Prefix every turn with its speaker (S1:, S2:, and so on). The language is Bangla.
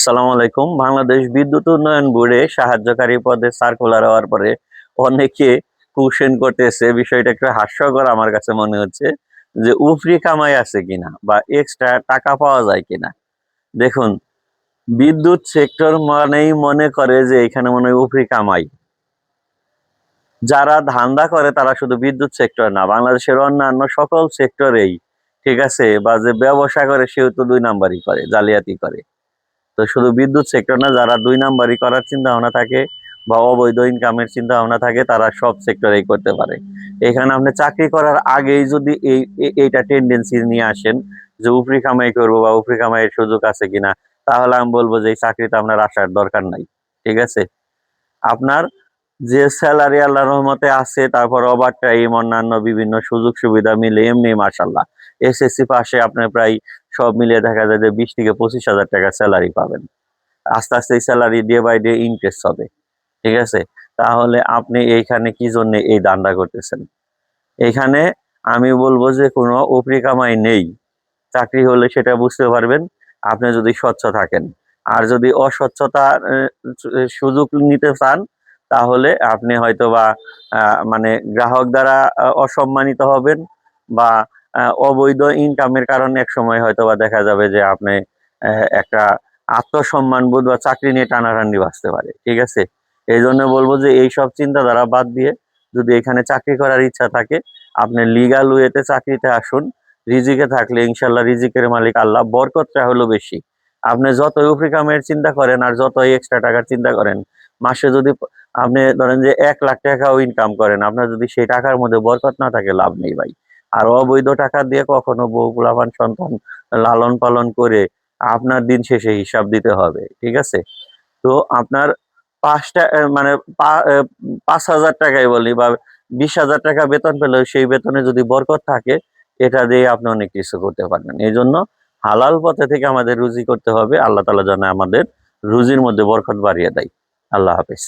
S1: আসসালামু আলাইকুম। বাংলাদেশ বিদ্যুৎ উন্নয়ন বোর্ডে সাহায্যকারী পদে সার্কুলার হওয়ার পরে অনেকে কোশ্চেন করতেছে। বিষয়টা একটু হাস্যকর আমার কাছে মনে হচ্ছে যে উফরি কামাই আছে কিনা বা এক্সট্রা টাকা পাওয়া যায় কিনা? দেখুন, বিদ্যুৎ সেক্টর মানেই মনে করে যে, এখানে মনে হয় উফরি কামাই। যারা ধান্দা করে তারা শুধু বিদ্যুৎ সেক্টর না, বাংলাদেশের অন্যান্য সকল সেক্টরেই ঠিক আছে? বা যে ব্যবসা করে সেও তো দুই নাম্বারই করে, জালিয়াতি করে। তো শুধু বিদ্যুৎ সেক্টর না, যারা দুই নাম্বারই করার চিন্তা ভাবনা থাকে বা অবৈধ ইনকামের চিন্তা ভাবনা থাকে, তারা সব সেক্টরেই করতে পারে। এখানে আপনি চাকরি করার আগেই যদি এই এইটা টেন্ডেন্সি নিয়ে আসেন যে উপরি কামাই করব বা উপরি কামাইয়ের সুযোগ আছে কিনা, তাহলে আমি বলব যে এই চাকরিতে আপনার আসার দরকার নাই, ঠিক আছে? আপনার যে স্যালারি আল্লাহ রহমতে আছে, তারপর ওভার টাইম অন্যান্য বিভিন্ন সুযোগ সুবিধা মিলে এমনি মার্শাল্লাহ এসএসসি পাশে আপনার প্রায় সব মিলিয়ে দেখা যায় যে বিশ থেকে পঁচিশ হাজার টাকা স্যালারি পাবেন। আস্তে আস্তে এই salary day by day increase হবে, ঠিক আছে? তাহলে আপনি এইখানে কি জন্য এই দানটা করতেছেন? এখানে আমি বলব যে কোনো উপরি কামাই নেই। চাকরি হলে সেটা বুঝতে পারবেন, আপনি যদি স্বচ্ছ থাকেন। আর যদি অস্বচ্ছতা সুযোগ নিতে চান, তাহলে আপনি হয়তো বা মানে গ্রাহক দ্বারা অসম্মানিত হবেন বা অবৈধ ইনকামের কারণে এক সময় হয়তো বা দেখা যাবে যে আপনি একটা আত্মসম্মান বোধ বা চাকরি নিয়ে টানাটানি বাঁচতে পারে, ঠিক আছে? এই জন্য বলব যে এই সব চিন্তাধারা বাদ দিয়ে যদি এখানে চাকরি করার ইচ্ছা থাকে, আপনি লিগাল ওয়েতে চাকরিতে আসুন, রিজিকে থাকলে ইনশাল্লাহ রিজিকের মালিক আল্লাহ বরকতটা হলো বেশি। আপনি যতই উপরিকামের চিন্তা করেন আর যতই এক্সট্রা টাকার চিন্তা করেন, মাসে যদি আপনি ধরেন যে এক লাখ টাকাও ইনকাম করেন, আপনার যদি সেই টাকার মধ্যে বরকত না থাকে, লাভ নেই ভাই। আর অবৈধ টাকা দিয়ে কখনো বউ পোলাপান সন্তান লালন পালন করে আপনার দিন শেষে হিসাব দিতে হবে, ঠিক আছে? তো আপনার পাঁচটা মানে পাঁচ হাজার টাকাই বলি বা বিশ হাজার টাকা বেতন পেলেও সেই বেতনে যদি বরকত থাকে, এটা দিয়ে আপনি অনেক কিছু করতে পারবেন। এই জন্য হালাল পথে থেকে আমাদের রুজি করতে হবে। আল্লাহ তালা যেন আমাদের রুজির মধ্যে বরকত বাড়িয়ে দেয়। আল্লাহ হাফিজ।